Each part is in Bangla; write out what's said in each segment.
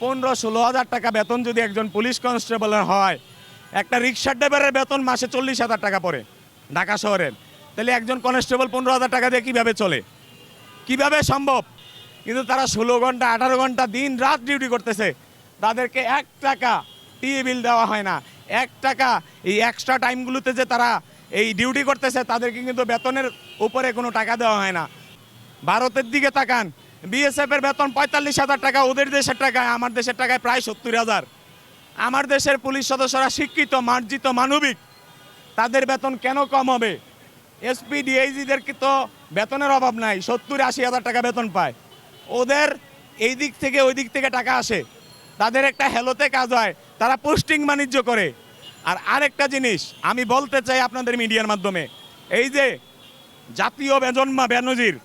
পনেরো ষোলো হাজার টাকা বেতন যদি একজন পুলিশ কনস্টেবলের হয়। একটা রিক্সা ড্রাইভারের বেতন মাসে চল্লিশ হাজার টাকা পড়ে ঢাকা শহরের। তাহলে একজন কনস্টেবল পনেরো হাজার টাকা দিয়ে কীভাবে চলে? কীভাবে সম্ভব? কিন্তু তারা ষোলো ঘণ্টা, আঠারো ঘণ্টা দিন রাত ডিউটি করতেছে। তাদেরকে এক টাকা টি বিল দেওয়া হয় না। এক টাকা এই এক্সট্রা টাইমগুলোতে যে তারা এই ডিউটি করতেছে, তাদেরকে কিন্তু বেতনের উপরে কোনো টাকা দেওয়া হয় না। ভারতের দিকে তাকান। বিএসএফ এর বেতন পঁয়তাল্লিশ হাজার টাকা, ওদের দেশের টাকায়, আমার দেশের টাকায় প্রায় সত্তর হাজার। আমার দেশের পুলিশ সদস্যরা শিক্ষিত, মার্জিত, মানবিক। তাদের বেতন কেন কম হবে? এসপি ডিআইজিদেরকে তো বেতনের অভাব নাই, সত্তর আশি হাজার টাকা বেতন পায়। ওদের এই দিক থেকে, ওই দিক থেকে টাকা আসে। তাদের একটা হেলোতে কাজ হয়, তারা পোস্টিং বাণিজ্য করে। আর আরেকটা জিনিস, আমি বলতে চাই আপনাদের মিডিয়ার মাধ্যমে, এই যে জাতীয় বেজন্মা বেনজির,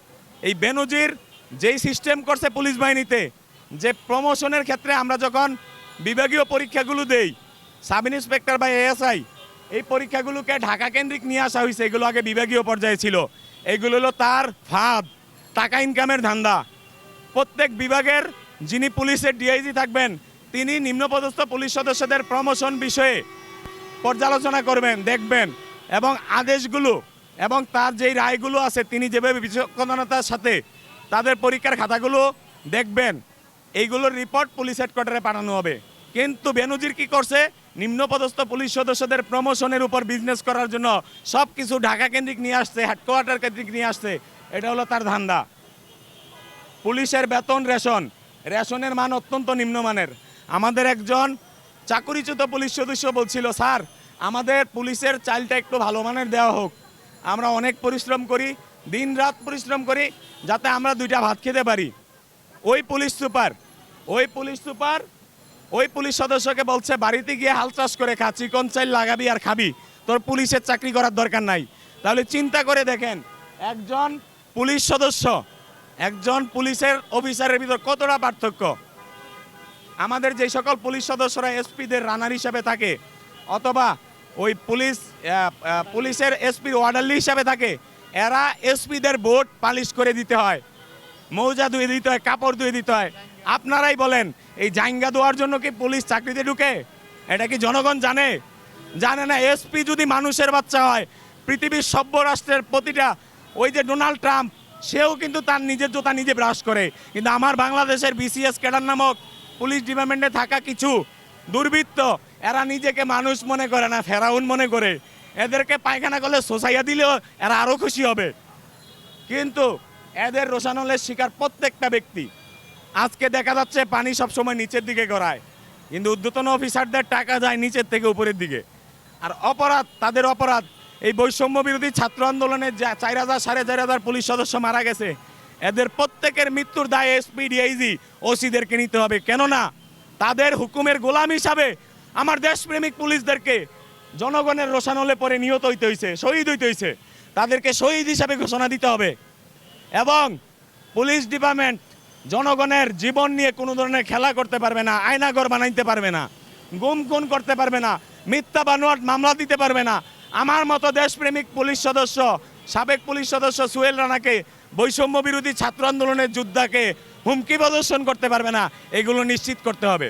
এই বেনজির যেই সিস্টেম করছে পুলিশ বাহিনীতে, যে প্রমোশনের ক্ষেত্রে আমরা যখন বিভাগীয় পরীক্ষাগুলো দেই সাব ইন্সপেক্টর বা এএসআই এই পরীক্ষাগুলোকে ঢাকা কেন্দ্রিক নিয়ে আসা হয়েছে, এগুলো আগে বিভাগীয় পর্যায়ে ছিল। এগুলো হলো তার ফাঁদ, টাকা ইনকামের ধান্দা। প্রত্যেক বিভাগের যিনি পুলিশের ডিআইজি থাকবেন, তিনি নিম্নপদস্থ পুলিশ সদস্যদের প্রমোশন বিষয়ে পর্যালোচনা করবেন, দেখবেন এবং আদেশগুলো এবং তার যেই রায়গুলো আছে, তিনি যেভাবে বিচক্ষণতার সাথে তাদের পরীক্ষার খাতাগুলো দেখবেন। এইগুলোর রিপোর্ট পুলিশ হেডকোয়ার্টারে পাঠানো হবে। কিন্তু বেনজির কি করছে? নিম্নপদস্থ পুলিশ সদস্যদের প্রমোশনের উপর বিজনেস করার জন্য সব কিছু ঢাকা কেন্দ্রিক নিয়ে আসছে হেডকোয়ার্টার কেন্দ্রিক নিয়ে আসছে। এটা হলো তার ধান্দা। পুলিশের বেতন, রেশন। রেশনের মান অত্যন্ত নিম্নমানের। আমাদের একজন চাকুরিচ্যুত পুলিশ সদস্য বলছিল, স্যার, আমাদের পুলিশের চালটা একটু ভালো মানের দেওয়া হোক। আমরা অনেক পরিশ্রম করি দিন রাত পরিশ্রম করি যাতে আমরা দুইটা ভাত খেতে পারি। ওই পুলিশ সুপার, ওই পুলিশ সুপার, ওই পুলিশ সদস্যকে বলছে, বাড়িতে গিয়ে হাল চাষ করে খা, চিকন চাইল লাগাবি আর খাবি। তোর পুলিশের চাকরি করার দরকার নাই। তাহলে চিন্তা করে দেখেন, একজন পুলিশ সদস্য, একজন পুলিশের অফিসারের ভিতর কতটা পার্থক্য? আমাদের যে সকল পুলিশ সদস্যরা এসপিদের রানার হিসাবে থাকে, অথবা ওই পুলিশ পুলিশের এসপি ওয়ার্ডারলি হিসাবে থাকে এরা এসপিদের ভোট পালিশ করে দিতে হয়। মৌজা ধুয়ে দিতে হয়, কাপড় ধুয়ে দিতে হয়। আপনারাই বলেন, এই জাইঙ্গা দেওয়ার জন্য কি পুলিশ চাকরিতে ঢুকে? এটা কি জনগণ জানে? জানে না, এসপি যদি মানুষের বাচ্চা হয়, পৃথিবীর সভ্য রাষ্ট্রের প্রতিটা ওই যে ডোনাল্ড ট্রাম্প, সেও কিন্তু তার নিজের জোতা নিজে ব্রাশ করে। কিন্তু আমার বাংলাদেশের বিসিএস ক্যাডার নামক পুলিশ ডিপার্টমেন্টে থাকা কিছু দুর্বৃত্ত, এরা নিজেকে মানুষ মনে করে না, ফেরাউন মনে করে। এদেরকে পায়খানা করলে সোসাইয়া দিলেও এরা আরও খুশি হবে। কিন্তু এদের রোশানলের শিকার প্রত্যেকটা ব্যক্তি। আজকে দেখা যাচ্ছে পানি সবসময় নিচের দিকে গড়ায়। কিন্তু উদ্যতন অফিসারদের টাকা যায় নিচের থেকে উপরের দিকে। আর অপরাধ, তাদের অপরাধ। এই বৈষম্য বিরোধী ছাত্র আন্দোলনে যা চার হাজার, সাড়ে চার হাজার পুলিশ সদস্য মারা গেছে, এদের প্রত্যেকের মৃত্যুর দায় এসপি ডিআইজি ওসিদেরকে নিতে হবে। কেননা তাদের হুকুমের গোলাম হিসাবে আমার দেশপ্রেমিক পুলিশদেরকে জনগণের রোশানলে পরে নিহত হইতে হয়েছে শহীদ হইতে হয়েছে তাদেরকে শহীদ হিসাবে ঘোষণা দিতে হবে। এবং পুলিশ ডিপার্টমেন্ট জনগণের জীবন নিয়ে কোনো ধরনের খেলা করতে পারবে না, আয়নাঘর বানাইতে পারবে না, গুম খুন করতে পারবে না, মিথ্যা বানোয়াট মামলা দিতে পারবে না। আমার মতো দেশপ্রেমিক পুলিশ সদস্য, সাবেক পুলিশ সদস্য সুহেল রানাকে বৈষম্য বিরোধী ছাত্র আন্দোলনের যোদ্ধাকে হুমকি প্রদর্শন করতে পারবে না, এগুলো নিশ্চিত করতে হবে।